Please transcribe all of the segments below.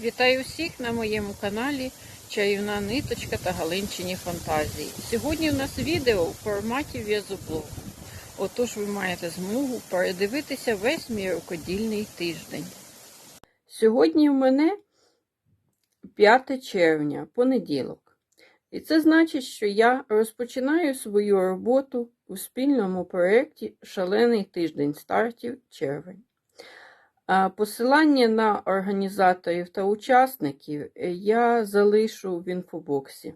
Вітаю всіх на моєму каналі Чарівна ниточка та Галинчині фантазії. Сьогодні у нас відео в форматі в'язоблогу. Отож ви маєте змогу передивитися весь мій рукодільний тиждень. Сьогодні в мене 5 червня, понеділок. І це значить, що я розпочинаю свою роботу у спільному проєкті Шалений тиждень стартів червень. Посилання на організаторів та учасників я залишу в інфобоксі.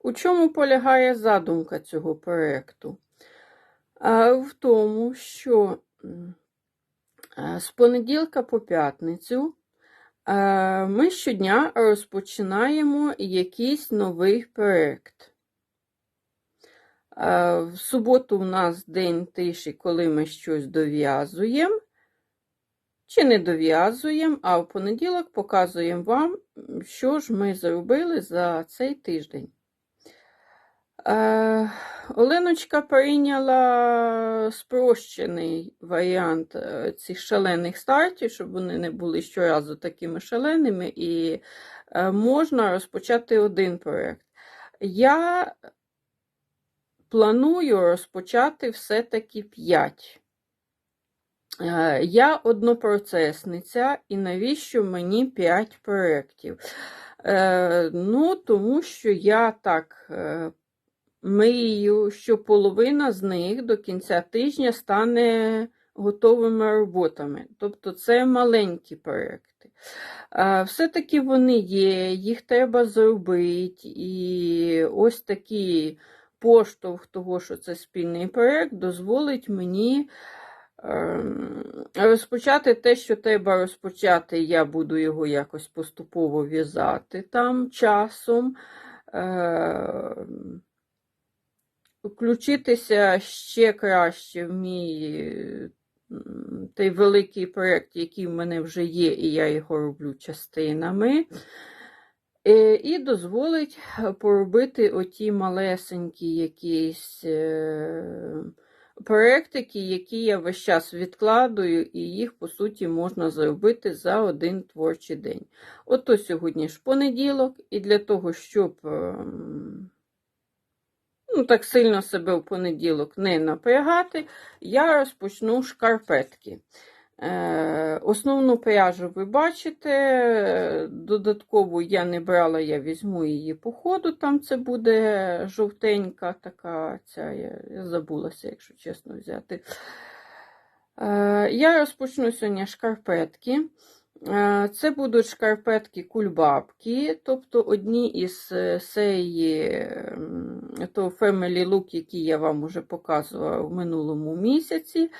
У чому полягає задумка цього проєкту? В тому, що з понеділка по п'ятницю ми щодня розпочинаємо якийсь новий проєкт. В суботу у нас день тиші, коли ми щось дов'язуємо. Чи не дов'язуємо, а в понеділок показуємо вам, що ж ми зробили за цей тиждень. Е, Оленочка прийняла спрощений варіант е, цих шалених стартів, щоб вони не були щоразу такими шаленими, і е, можна розпочати один проєкт. Я планую розпочати все-таки 5. Е, Я однопроцесниця, і навіщо мені 5 проєктів? Е, Ну, тому що я так е, мрію, що половина з них до кінця тижня стане готовими роботами. Тобто це маленькі проєкти. Все-таки вони є, їх треба зробити. І ось такий поштовх того, що це спільний проєкт, дозволить мені. Ем, Розпочати те, що треба розпочати, я буду його якось поступово в'язати там часом. Ем, Включитися ще краще в мій той великий проєкт, який в мене вже є, і я його роблю частинами. Е, І дозволить поробити оті малесенькі якісь. Проєктики, які я весь час відкладую, і їх, по суті, можна зробити за один творчий день. Ото сьогодні ж понеділок, і для того, щоб ем, ну, так сильно себе в понеділок не напрягати, я розпочну шкарпетки. Е, Основну пряжу ви бачите, додаткову я не брала, я візьму її по ходу, там це буде жовтенька така, ця, я, я забулася, якщо чесно взяти. Е, Я розпочну сьогодні шкарпетки. Е, Це будуть шкарпетки кульбабки, тобто одні із серії того Family Look, який я вам уже показувала в минулому місяці.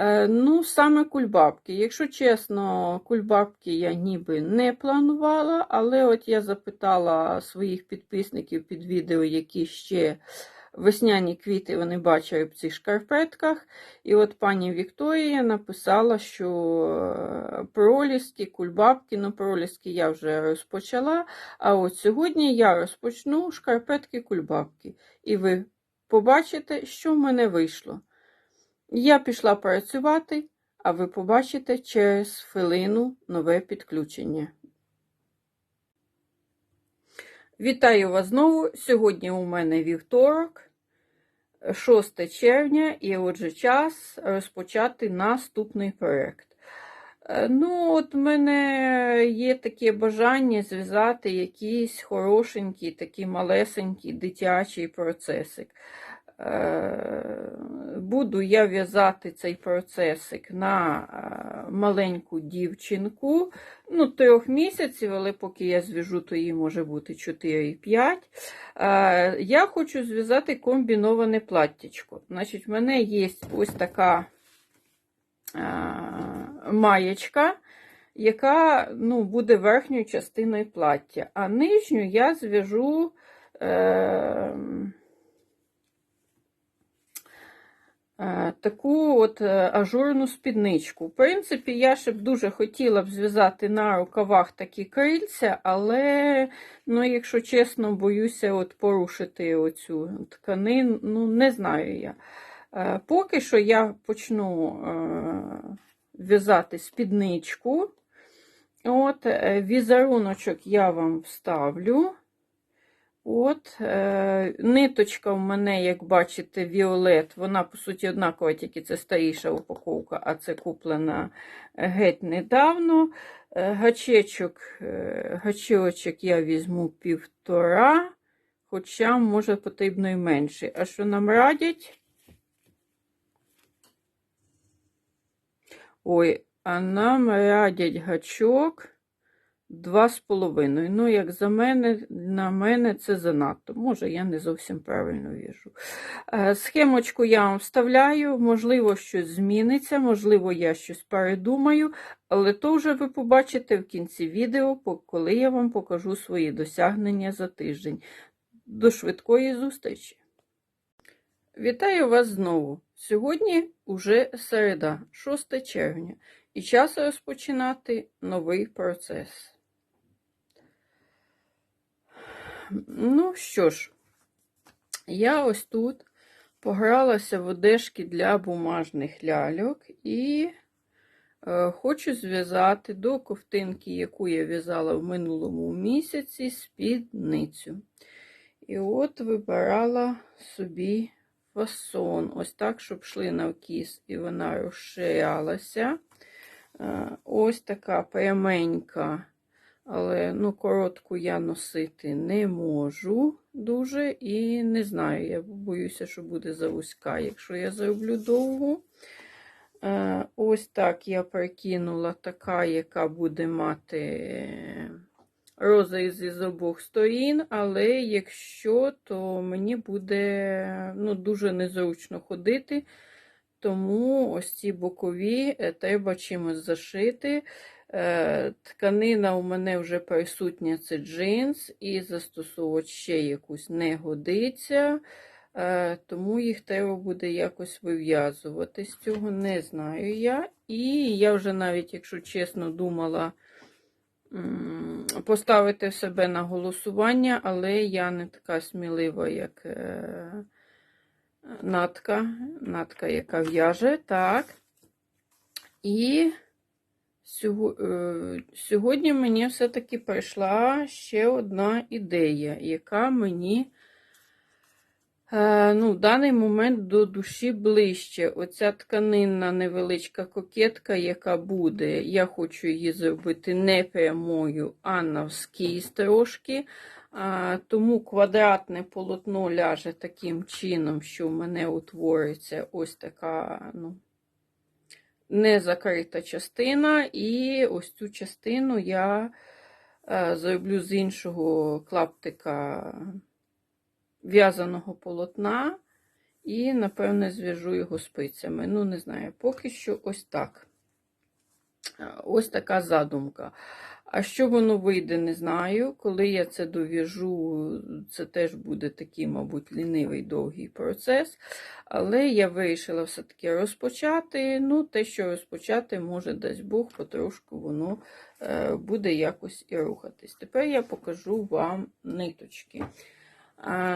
Е, Ну, саме кульбабки. Якщо чесно, кульбабки я ніби не планувала, але от я запитала своїх підписників під відео, які ще весняні квіти вони бачили в цих шкарпетках. І от пані Вікторія написала, що е, проліски, кульбабки, ну проліски я вже розпочала. А от сьогодні я розпочну шкарпетки-кульбабки. І ви побачите, що в мене вийшло. Я пішла працювати, а ви побачите через хвилину нове підключення. Вітаю вас знову. Сьогодні у мене вівторок, 6 червня, і отже час розпочати наступний проєкт. Е, Ну, от в мене є таке бажання зв'язати якийсь хорошенький, такий малесенький дитячий процесик. Е, Буду я в'язати цей процесик на е, маленьку дівчинку, ну, трьох місяців, але поки я зв'яжу, то їй може бути 4-5. Е, Я хочу зв'язати комбіноване платтячко. Значить, в мене є ось така маєчка, яка ну, буде верхньою частиною плаття, а нижню я зв'яжу Е, таку от е, ажурну спідничку. В принципі, я ще б дуже хотіла б зв'язати на рукавах такі крильця, але, ну, якщо чесно, боюся от порушити оцю тканину, ну, не знаю я. Е, Поки що я почну е, в'язати спідничку. От, е, візеруночок я вам вставлю. От, е, ниточка в мене, як бачите, Віолет, вона, по суті, однакова, тільки це старіша упаковка, а це куплена геть недавно. Е, гачечок, е, гачочок я візьму півтора, хоча, може, потрібно і менше. А що нам радять? Ой, а нам радять гачок. Два з половиною. Ну, як за мене, на мене це занадто. Може, я не зовсім правильно віжу. Е, Схемочку я вам вставляю, можливо, щось зміниться, можливо, я щось передумаю, але то вже ви побачите в кінці відео, коли я вам покажу свої досягнення за тиждень. До швидкої зустрічі! Вітаю вас знову! Сьогодні уже середа, 6 червня, і час розпочинати новий процес. Ну що ж, я ось тут погралася в одежки для бумажних ляльок і е, хочу зв'язати до ковтинки, яку я в'язала в минулому місяці, спідницю. І от вибирала собі фасон, ось так, щоб йшли навкіс, і вона розширялася. Е, Ось така пряменька, але ну, коротку я носити не можу дуже і не знаю. Я боюся, що буде завузька, якщо я зроблю довгу. Е, Ось так я прикинула така, яка буде мати розрізи з обох сторін, але якщо, то мені буде ну, дуже незручно ходити. Тому ось ці бокові е, треба чимось зашити. Е, Тканина у мене вже присутня, це джинс, і застосовувати ще якусь не годиться, Е, тому їх треба буде якось вив'язувати. З цього не знаю я. І я вже навіть, якщо чесно, думала поставити себе на голосування, але я не така смілива, як. е, Натка, натка, яка в'яже, так. І сьогодні мені все-таки прийшла ще одна ідея, яка мені е, ну, в даний момент до душі ближче. Оця тканинна невеличка кокетка, яка буде, я хочу її зробити не прямою, а навскіз трошки. Тому квадратне полотно ляже таким чином, що в мене утвориться ось така ну, незакрита частина. І ось цю частину я е, зроблю з іншого клаптика в'язаного полотна. І, напевне, зв'яжу його спицями. Ну, не знаю, поки що ось так. Ось така задумка. А що воно вийде, не знаю. Коли я це дов'яжу, це теж буде такий, мабуть, лінивий довгий процес. Але я вирішила все-таки розпочати. Ну, те, що розпочати, може, дасть Бог, потрошку воно е, буде якось і рухатись. Тепер я покажу вам ниточки.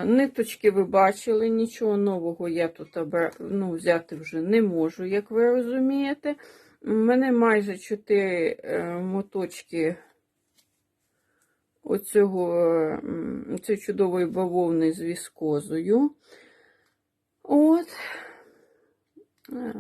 Ниточки ви бачили, нічого нового я тут ну, взяти вже не можу, як ви розумієте. У мене майже 4 е, моточки оцього, цієї чудової бавовни з віскозою. От. Е,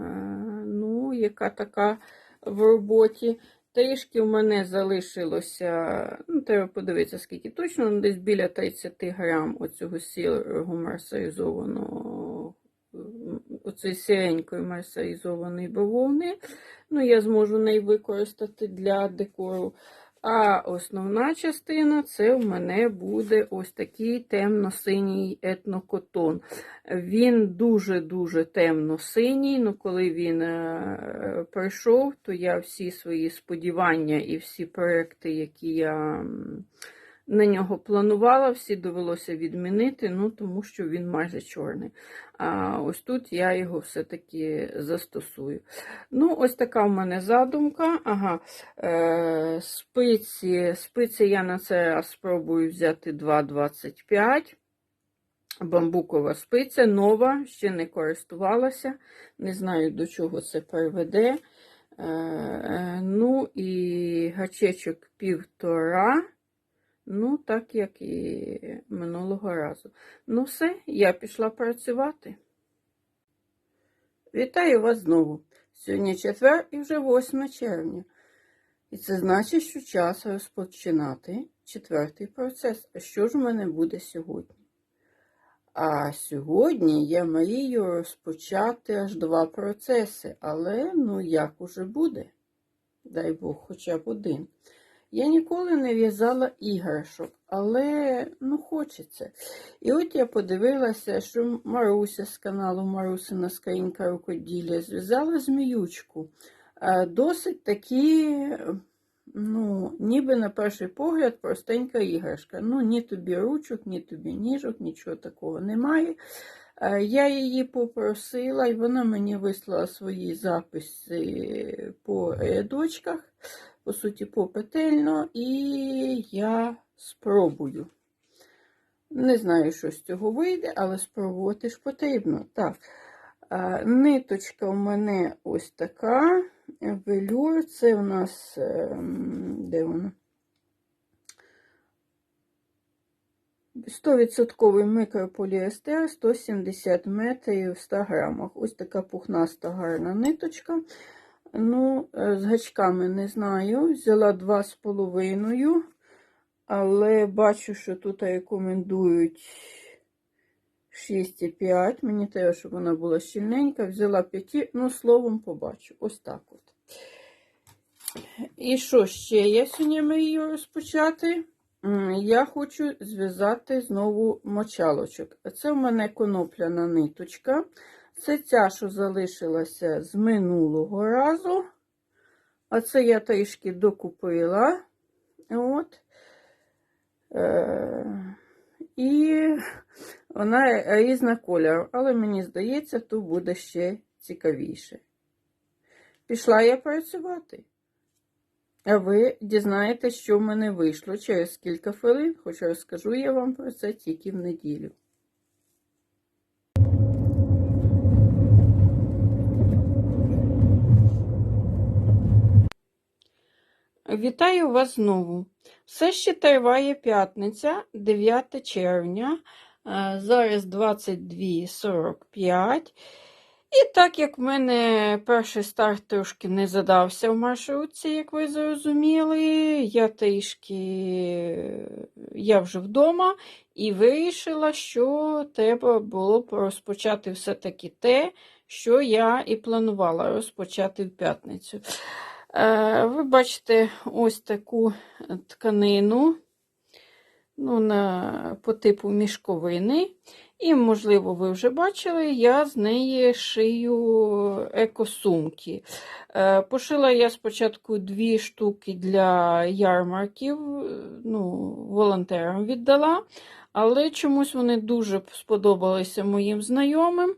Ну, яка така в роботі. Трішки в мене залишилося, ну, треба подивитися, скільки точно, ну, десь біля 30 грам оцього сірого мерсеризованого, оцієї сіренької мерсеризованої бавовни. Ну, я зможу неї використати для декору. А основна частина це в мене буде ось такий темно-синій етнокотон. Він дуже-дуже темно-синій. Ну, коли він е, прийшов, то я всі свої сподівання і всі проекти, які я на нього планувала, всі довелося відмінити, ну, тому що він майже чорний. А ось тут я його все-таки застосую. Ну, ось така в мене задумка. Ага, е, спиці, спиці я на раз спробую взяти 2,25. Бамбукова спиця нова, ще не користувалася. Не знаю, до чого це приведе. Е, ну і гачечок півтора. Ну, так як і минулого разу. Ну, все, я пішла працювати. Вітаю вас знову. Сьогодні четвер і вже 8 червня. І це значить, що час розпочинати четвертий процес. А що ж в мене буде сьогодні? А сьогодні я мрію розпочати аж два процеси, але ну як уже буде? Дай Бог, хоча б один. Я ніколи не в'язала іграшок, але ну хочеться. І от я подивилася, що Маруся з каналу Марусина Скринька рукоділля зв'язала зміючку. Досить такі, ну, ніби на перший погляд, простенька іграшка. Ну, ні тобі ручок, ні тобі ніжок, нічого такого немає. Я її попросила, і вона мені вислала свої записи по рядочках, по суті, попетельно, і я спробую. Не знаю, що з цього вийде, але спробувати ж потрібно. Так, е, ниточка у мене ось така. Велюр, це у нас, ем, де вона? 100% микрополіестер, 170 метрів в 100 грамах. Ось така пухнаста гарна ниточка. Ну, е, з гачками не знаю. Взяла 2,5, але бачу, що тут рекомендують 6,5. Мені треба, щоб вона була щільненька. Взяла 5, ну, словом, побачу. Ось так от. І що ще я сьогодні мрію розпочати? Я хочу зв'язати знову мочалочок. Це в мене конопляна ниточка. Це ця, що залишилася з минулого разу. А це я трішки докупила. От. Е, і вона різна кольору, але мені здається, тут буде ще цікавіше. Пішла я працювати. А ви дізнаєтесь, що в мене вийшло через кілька хвилин, хоча розкажу я вам про це тільки в неділю. Вітаю вас знову. Все ще триває п'ятниця, 9 червня. Е, Зараз 22.45. І так як в мене перший старт трошки не задався в маршрутці, як ви зрозуміли, я трішки я вже вдома і вирішила, що треба було б розпочати все-таки те, що я і планувала розпочати в п'ятницю. Е, Ви бачите ось таку тканину ну, на, по типу мішковини. І, можливо, ви вже бачили, я з неї шию екосумки. Е, Пошила я спочатку дві штуки для ярмарків, ну, волонтерам віддала, але чомусь вони дуже сподобалися моїм знайомим.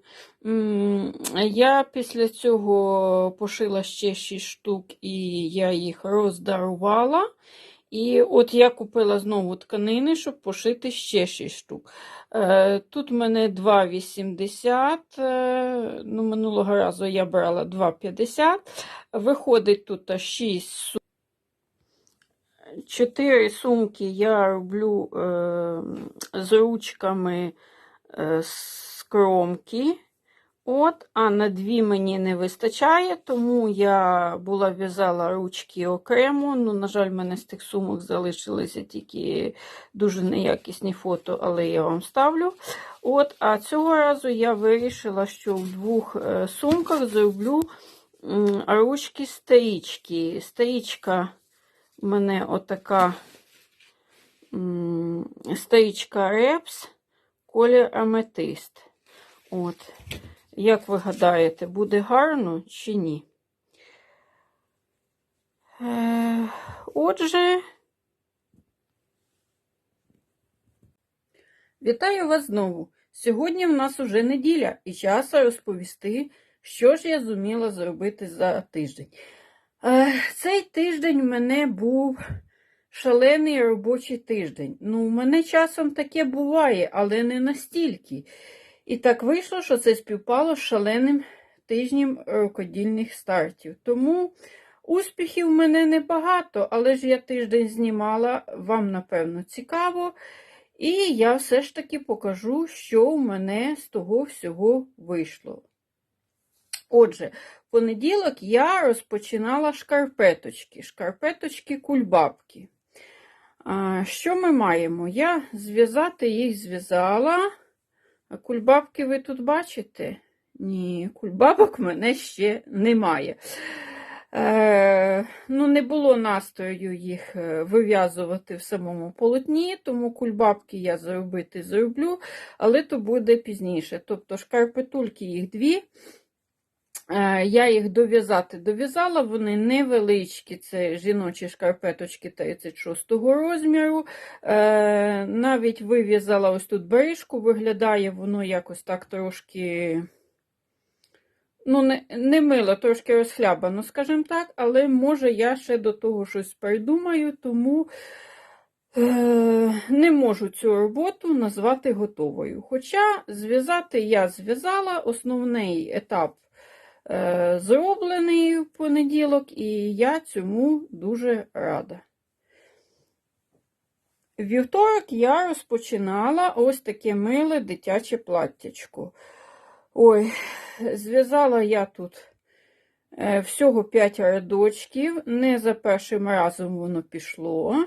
Я після цього пошила ще 6 штук і я їх роздарувала. І от я купила знову тканини, щоб пошити ще 6 штук. Е, Тут в мене 2,80. е, Ну, минулого разу я брала 2,50. Виходить тут 6 сумок. 4 сумки я роблю е, з ручками е, з кромки. От, а на дві мені не вистачає, тому я була в'язала ручки окремо. Ну, на жаль, в мене з тих сумок залишилися тільки дуже неякісні фото, але я вам ставлю. От, А цього разу я вирішила, що в двох е, сумках зроблю ручки стрічки. Стрічка в мене отака м, стрічка репс, колір аметист. От. Як ви гадаєте, буде гарно чи ні? Е, Отже, вітаю вас знову. Сьогодні в нас уже неділя і час розповісти, що ж я зуміла зробити за тиждень. Е, Цей тиждень в мене був шалений робочий тиждень. Ну, у мене часом таке буває, але не настільки. І так вийшло, що це співпало з шаленим тижнів рукодільних стартів. Тому успіхів в мене небагато, але ж я тиждень знімала, вам, напевно, цікаво. І я все ж таки покажу, що в мене з того всього вийшло. Отже, в понеділок я розпочинала шкарпеточки, шкарпеточки кульбабки. Що ми маємо? Я зв'язати їх зв'язала. Кульбабки ви тут бачите? Ні, кульбабок мене ще немає. Е, ну, не було настрою їх е, вив'язувати в самому полотні, тому кульбабки я зробити зроблю, але то буде пізніше. Тобто шкарпетульки їх дві. Е, Я їх дов'язати дов'язала, вони невеличкі, це жіночі шкарпеточки 36-го розміру. Е, Навіть вив'язала ось тут бережку, виглядає воно якось так трошки. Ну, не, не мило, трошки розхлябано, скажімо так, але може я ще до того щось придумаю, тому е, не можу цю роботу назвати готовою. Хоча зв'язати я зв'язала, основний етап зроблений в понеділок, і я цьому дуже рада. Вівторок я розпочинала ось таке миле дитяче платтячко. Ой, зв'язала я тут е, всього 5 рядочків, не за першим разом воно пішло.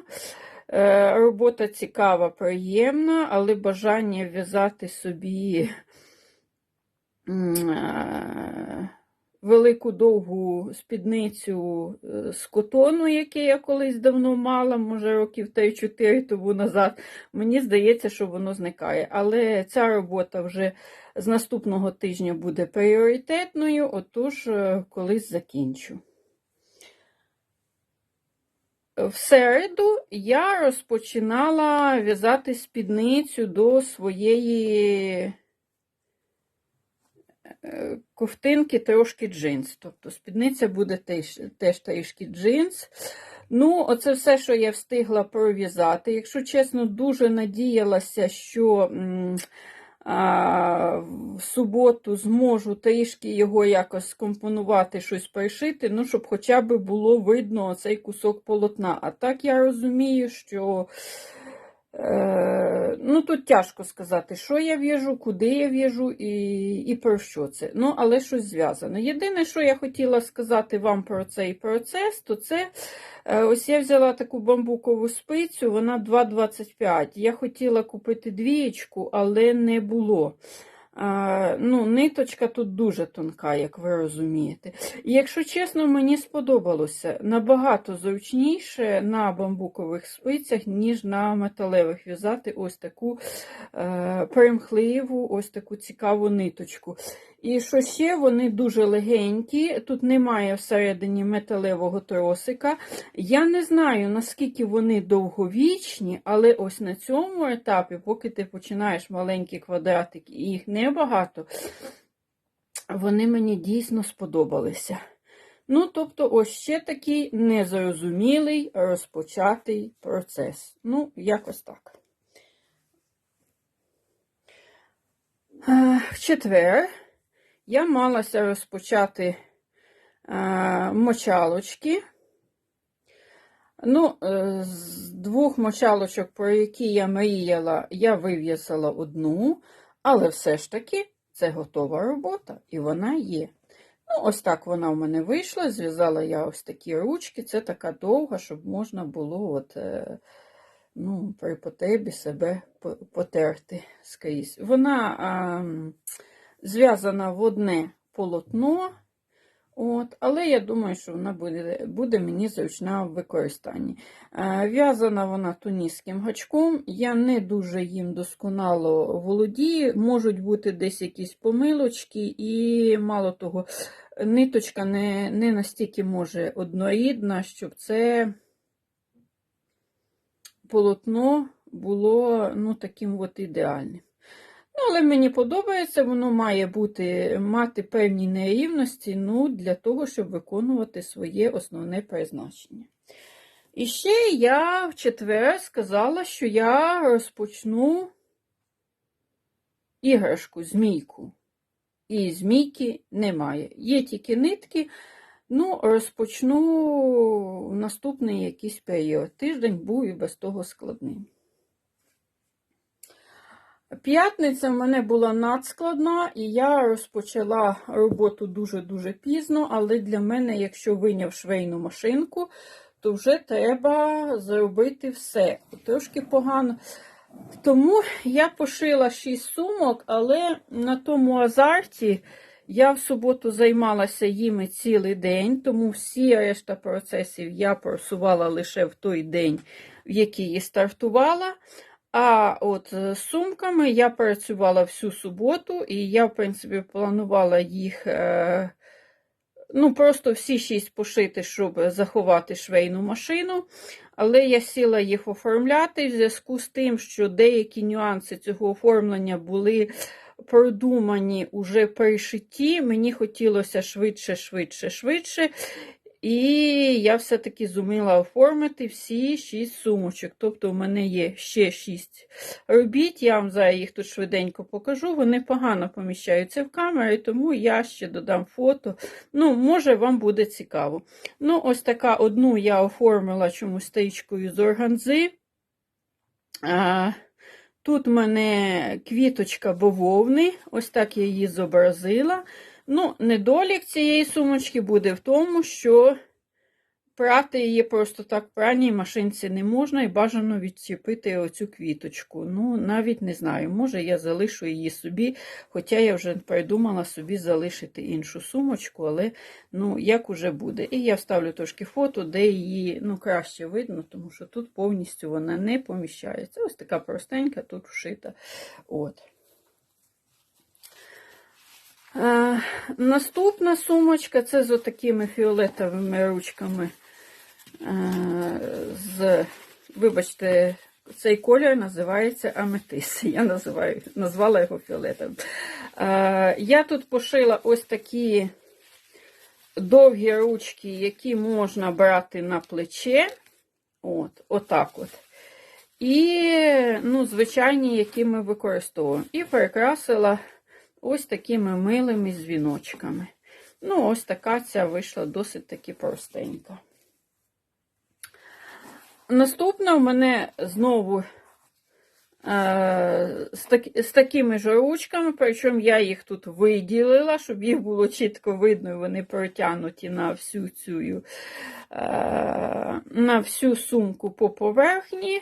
Е, Робота цікава, приємна, але бажання в'язати собі е, велику довгу спідницю е, з котону, яке я колись давно мала, може років 3-4 тому назад. Мені здається, що воно зникає. Але ця робота вже з наступного тижня буде пріоритетною, отож, е, колись закінчу. В середу я розпочинала в'язати спідницю до своєї ковтинки трошки джинс. Тобто спідниця буде теж, теж трішки джинс. Ну, оце все, що я встигла пров'язати. Якщо чесно, дуже надіялася, що а, в суботу зможу трішки його якось скомпонувати, щось пришити, ну, щоб хоча б було видно цей кусок полотна. А так я розумію, що е, ну, тут тяжко сказати, що я в'яжу, куди я в'яжу і, і про що це. Ну, але щось зв'язано. Єдине, що я хотіла сказати вам про цей процес, то це е, ось я взяла таку бамбукову спицю, вона 2,25. Я хотіла купити двієчку, але не було. Ну, Ниточка тут дуже тонка, як ви розумієте. І якщо чесно, мені сподобалося набагато зручніше на бамбукових спицях, ніж на металевих в'язати ось таку е, примхливу, ось таку цікаву ниточку. І що ще вони дуже легенькі, тут немає всередині металевого тросика. Я не знаю, наскільки вони довговічні, але ось на цьому етапі, поки ти починаєш маленькі квадратики, і їх небагато, вони мені дійсно сподобалися. Ну, тобто, ось ще такий незрозумілий розпочатий процес. Ну, якось так. В четвер я малася розпочати мочалочки. Ну, е, з двох мочалочок, про які я мріяла, я вив'язала одну, але все ж таки це готова робота, і вона є. Ну, ось так вона в мене вийшла. Зв'язала я ось такі ручки. Це така довга, щоб можна було от, е, ну, при потребі себе потерти скрізь. Вона зв'язана в одне полотно. От, але я думаю, що вона буде буде мені зручна в використанні. Е, В'язана вона туніським гачком. Я не дуже їм досконало володію. Можуть бути десь якісь помилочки, і мало того, ниточка не, не настільки може однорідна, щоб це полотно було ну, таким от ідеальним. Ну, але мені подобається, воно має бути, мати певні нерівності ну, для того, щоб виконувати своє основне призначення. І ще я в четвер сказала, що я розпочну іграшку, змійку. і змійки немає. Є тільки нитки. Ну, розпочну наступний якийсь період. Тиждень був і без того складним. П'ятниця в мене була надскладна, і я розпочала роботу дуже-дуже пізно, але для мене, якщо виняв швейну машинку, то вже треба зробити все. Трошки погано. Тому я пошила 6 сумок, але на тому азарті я в суботу займалася їми цілий день, тому всі решта процесів я просувала лише в той день, в який стартувала. А от з сумками я працювала всю суботу, і я, в принципі, планувала їх. Е Ну, просто всі шість пошити, щоб заховати швейну машину. Але я сіла їх оформляти в зв'язку з тим, що деякі нюанси цього оформлення були продумані уже при шитті. Мені хотілося швидше, швидше, швидше. І я все-таки зуміла оформити всі шість сумочок. Тобто, в мене є ще шість робіт. Я вам зараз їх тут швиденько покажу. Вони погано поміщаються в камері, тому я ще додам фото. Ну, може, вам буде цікаво. Ну, ось така одну я оформила чомусь стрічкою з органзи. А, Тут в мене квіточка бавовни, ось так я її зобразила. Ну, недолік цієї сумочки буде в тому, що прати її просто так в праній машинці не можна і бажано відчепити оцю квіточку. Ну, навіть не знаю, може я залишу її собі, хоча я вже придумала собі залишити іншу сумочку, але ну, як уже буде. І я вставлю трошки фото, де її ну, краще видно, тому що тут повністю вона не поміщається. Ось така простенька, тут вшита. От. Е, наступна сумочка це з отакими фіолетовими ручками. Е, з, Вибачте, цей колір називається аметис. Я називаю, назвала його фіолетовим. Е, я тут пошила ось такі довгі ручки, які можна брати на плече. От, Отак от. І, ну, звичайні, які ми використовуємо. І перекрасила ось такими милими дзвіночками. Ну, ось така ця вийшла досить таки простенька. Наступна в мене знову е, з, так, з такими ж ручками, причому я їх тут виділила, щоб їх було чітко видно, і вони протягнуті на всю цю е, на всю сумку по поверхні.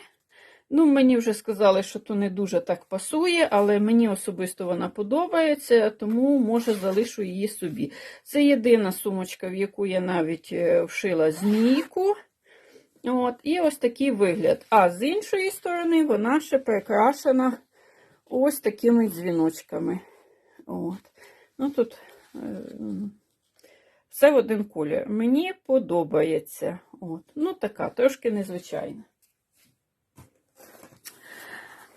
Ну, Мені вже сказали, що то не дуже так пасує, але мені особисто вона подобається, тому, може, залишу її собі. Це єдина сумочка, в яку я навіть е, вшила змійку. От, І ось такий вигляд. А з іншої сторони, вона ще прикрашена ось такими дзвіночками. От. Ну, Тут е все в один колір. Мені подобається. От. Ну, така, трошки незвичайна.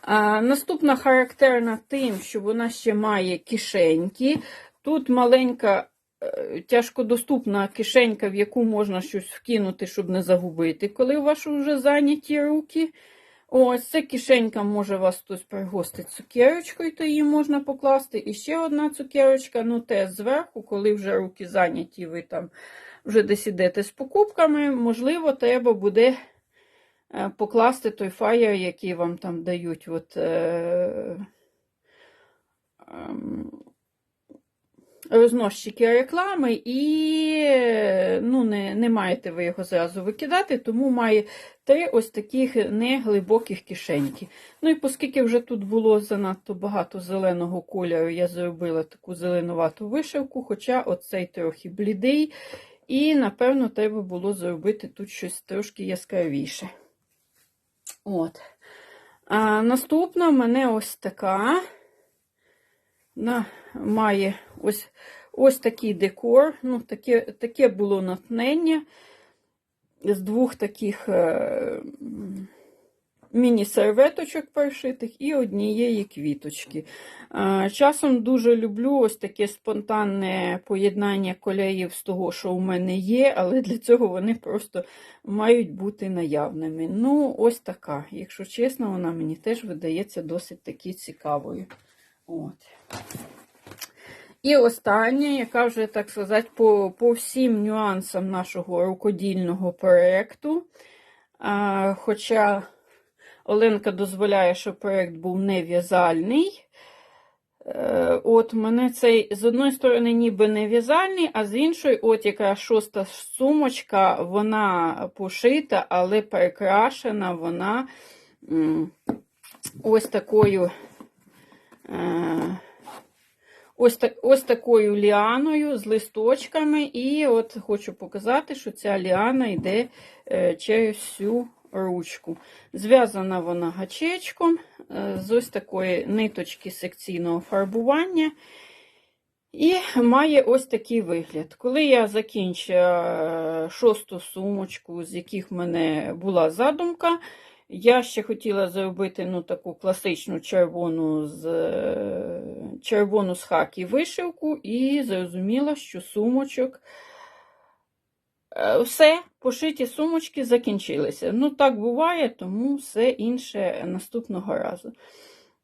Наступна характерна тим, що вона ще має кишеньки. Тут маленька, е, тяжкодоступна кишенька, в яку можна щось вкинути, щоб не загубити, коли у вас вже зайняті руки. Ось ця кишенька може вас хтось пригостити цукерочкою, то її можна покласти. І ще одна цукерочка, ну те зверху, коли вже руки зайняті, ви там вже десь ідете з покупками, можливо, треба буде. Е, покласти той фаєр, який вам там дають от, е, е, розносчики реклами, і ну, не не маєте ви його зразу викидати, тому має три ось таких неглибоких кишеньки. Ну і оскільки вже тут було занадто багато зеленого кольору, я зробила таку зеленувату вишивку, хоча оцей трохи блідий. І, напевно, треба було зробити тут щось трошки яскравіше. От. А Наступна в мене ось така. Вона має ось ось такий декор. Ну, Таке таке було натнення з двох таких е, міні-серветочок першитих і однієї квіточки. Часом дуже люблю ось таке спонтанне поєднання колеїв з того, що у мене є, але для цього вони просто мають бути наявними. Ну, ось така. Якщо чесно, вона мені теж видається досить таки цікавою. От. І остання, яка вже, так сказати, по, по всім нюансам нашого рукодільного проєкту. Хоча Оленка дозволяє, щоб проєкт був не в'язальний. Е, От мене цей з одної сторони ніби не в'язальний, а з іншої, от яка шоста сумочка, вона пошита, але перекрашена вона ось такою. е, Ось, так, ось такою ліаною з листочками. І от хочу показати, що ця ліана йде е, через всю ручку. Зв'язана вона гачечком е, з ось такої ниточки секційного фарбування. І має ось такий вигляд. Коли я закінчила шосту сумочку, з яких в мене була задумка, я ще хотіла зробити ну, таку класичну червону з е, червону з хакі вишивку, і зрозуміла, що сумочок. Е, Все, пошиті сумочки закінчилися. Ну, так буває, тому все інше наступного разу.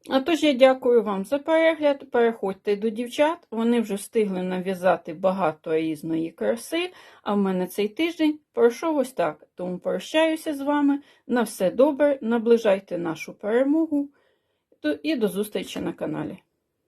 А тож я дякую вам за перегляд. Переходьте до дівчат. Вони вже встигли нав'язати багато різної краси. А в мене цей тиждень пройшов ось так. Тому прощаюся з вами. На все добре, наближайте нашу перемогу і до зустрічі на каналі.